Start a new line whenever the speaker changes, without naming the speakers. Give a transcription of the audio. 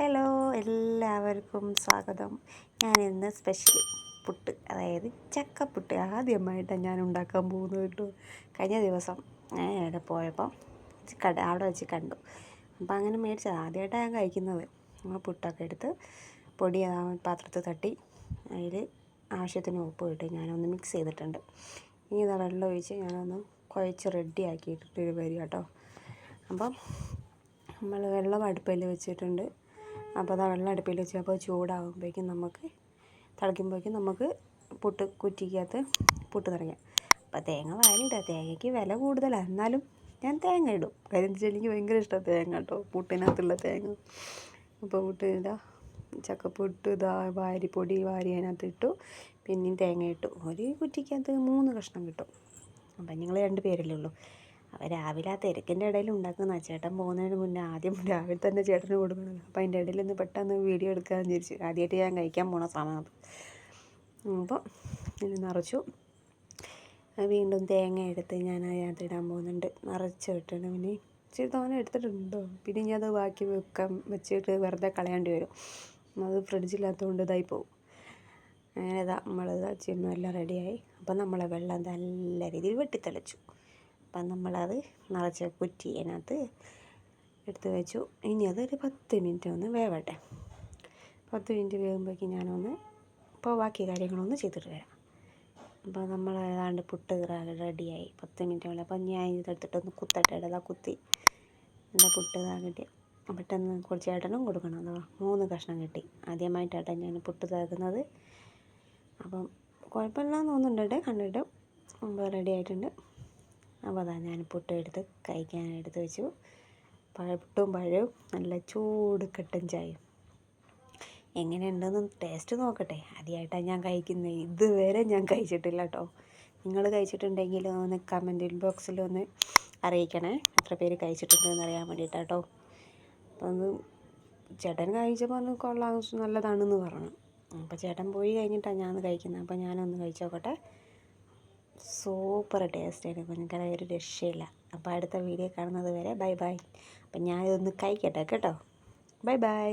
Hello എല്ലാവർക്കും സ്വാഗതം. ഞാൻ ഇന്ന് സ്പെഷ്യൽ പുട്ട് അതായത് ചക്കപ്പുട്ട് ആദ്യമായിട്ടാണ് ഞാൻ ഉണ്ടാക്കാൻ പോകുന്നത് കേട്ടോ. കഴിഞ്ഞ ദിവസം ഞാൻ അവിടെ പോയപ്പോൾ കട അവിടെ വെച്ച് കണ്ടു. അപ്പോൾ അങ്ങനെ മേടിച്ചത്. ആദ്യമായിട്ടാണ് ഞാൻ കഴിക്കുന്നത്. നമ്മൾ പുട്ടൊക്കെ എടുത്ത് പൊടി പാത്രത്തിൽ തട്ടി അതിൽ ആവശ്യത്തിന് ഉപ്പ് ഇട്ട് ഞാനൊന്ന് മിക്സ് ചെയ്തിട്ടുണ്ട്. ഇനി ഇതാ വെള്ളം ഒഴിച്ച് ഞാനൊന്ന് കുഴച്ച് റെഡി ആക്കിയിട്ടിട്ട് വരിക കേട്ടോ. അപ്പം നമ്മൾ വെള്ളം അടുപ്പിൽ വെച്ചിട്ടുണ്ട്. അപ്പോൾ അത് വെള്ളം അടുപ്പിൽ വെച്ച് അപ്പോൾ ചൂടാകുമ്പോഴേക്കും നമുക്ക് തിളയ്ക്കുമ്പോഴേക്കും നമുക്ക് പുട്ട് കുറ്റിക്കകത്ത് പുട്ട് നിറയ്ക്കാം അപ്പോൾ തേങ്ങ വാരിയിടുക. തേങ്ങയ്ക്ക് വില കൂടുതലാണ് എന്നാലും ഞാൻ തേങ്ങ ഇടും. കാര്യം എന്താ വെച്ചാൽ എനിക്ക് ഭയങ്കര ഇഷ്ടമാണ് തേങ്ങ കേട്ടോ. പുട്ടിനകത്തുള്ള തേങ്ങ. അപ്പോൾ പുട്ട് ഇതാ ചക്കപ്പുട്ട് ഇതാ വാരിപ്പൊടി വാരി അതിനകത്ത് ഇട്ടു. പിന്നെയും തേങ്ങ ഇട്ടു. ഒരു കുറ്റിക്കകത്ത് മൂന്ന് കഷ്ണം കിട്ടും. അപ്പം നിങ്ങൾ രണ്ട് പേരല്ലേ ഉള്ളൂ. അപ്പോൾ രാവിലെ ആ തിരക്കിന്റെ ഇടയിൽ ഉണ്ടാക്കുന്ന ചേട്ടൻ പോകുന്നതിന് മുന്നേ ആദ്യം രാവിലെ തന്നെ ചേട്ടന് കൊടുക്കണം. അപ്പോൾ അതിന്റെ ഇടയിൽ ഒന്ന് പെട്ടെന്ന് വീഡിയോ എടുക്കാമെന്ന് വിചാരിച്ചു. ആദ്യമായിട്ട് ഞാൻ കഴിക്കാൻ പോണ സമയം അപ്പോൾ ഇതിൽ നിറച്ചു. വീണ്ടും തേങ്ങ എടുത്ത് ഞാൻ അതിനകത്ത് ഇടാൻ പോകുന്നുണ്ട്. നിറച്ച് ഇട്ടിട്ട് പിന്നെ ഇച്ചിരി തോനെ എടുത്തിട്ടുണ്ടോ. പിന്നെ ഞാൻ അത് ബാക്കി വെക്കാൻ വെച്ചിട്ട് വെറുതെ കളയേണ്ടി വരും. അത് ഫ്രിഡ്ജില്ലാത്തതുകൊണ്ട് ഇതായി പോകും അങ്ങനെ ഇതാ നമ്മളിതാ എല്ലാം റെഡിയായി അപ്പം നമ്മളെ വെള്ളം നല്ല രീതിയിൽ വെട്ടിത്തെളിച്ചു. അപ്പം നമ്മളത് നിറച്ച് കുറ്റി അതിനകത്ത് എടുത്ത് വെച്ചു. ഇനി അതൊരു പത്ത് മിനിറ്റ് ഒന്ന് വേവട്ടെ. പത്ത് മിനിറ്റ് വേകുമ്പോഴേക്കും ഞാനൊന്ന് ഇപ്പോൾ ബാക്കി കാര്യങ്ങളൊന്ന് ചെയ്തിട്ട് വരാം. അപ്പോൾ നമ്മൾ ഏതാണ്ട് പുട്ട് റെഡിയായി. പത്ത് മിനിറ്റ് കൊണ്ട് അപ്പം ഞാൻ ഇതെടുത്തിട്ടൊന്ന് കുത്തട്ടെ. ഇടതാ കുത്തി. നല്ല പുട്ട് ഇതാ കിട്ടി പെട്ടെന്ന് കുറച്ച് ഏട്ടനും കൊടുക്കണം. അതാ മൂന്ന് കഷ്ണം കിട്ടി. ആദ്യമായിട്ടാട്ടെ ഞാൻ പുട്ട് തേക്കുന്നത് അപ്പം കുഴപ്പമില്ലാന്ന് തോന്നുന്നുണ്ട്. കണ്ടിട്ട് റെഡി ആയിട്ടുണ്ട്. അപ്പോൾ അതാ ഞാൻ പുട്ട് എടുത്ത് കഴിക്കാൻ എടുത്ത് വെച്ചു. പുട്ടും പഴവും നല്ല ചൂട് കട്ടൻ ചായയും. എങ്ങനെയുണ്ടെന്ന് ടേസ്റ്റ് നോക്കട്ടെ. ആദ്യമായിട്ടാണ് ഞാൻ കഴിക്കുന്നത്. ഇതുവരെ ഞാൻ കഴിച്ചിട്ടില്ല കേട്ടോ. നിങ്ങൾ കഴിച്ചിട്ടുണ്ടെങ്കിൽ ഒന്ന് കമന്റ് ബോക്സിൽ ഒന്ന് അറിയിക്കണേ. എത്ര പേര് കഴിച്ചിട്ടുണ്ടെന്ന് അറിയാൻ വേണ്ടിയിട്ടാണ് കേട്ടോ. അപ്പോൾ ചേട്ടൻ കഴിച്ചപ്പോൾ ഒന്ന് കൊള്ളാം. നല്ലതാണെന്ന് പറഞ്ഞു. അപ്പോൾ ചേട്ടൻ പോയി കഴിഞ്ഞിട്ടാണ് ഞാൻ കഴിക്കുന്നത്. അപ്പോൾ ഞാനൊന്ന് കഴിച്ചു നോക്കട്ടെ. സൂപ്പർ ടേസ്റ്റാണ് ഭയങ്കര ഒരു രക്ഷയില്ല. അപ്പോൾ അടുത്ത വീഡിയോ കാണുന്നത് വരെ ബൈ ബൈ. അപ്പം ഞാനിതൊന്ന് കഴിക്കട്ടെ കേട്ടോ. Bye bye.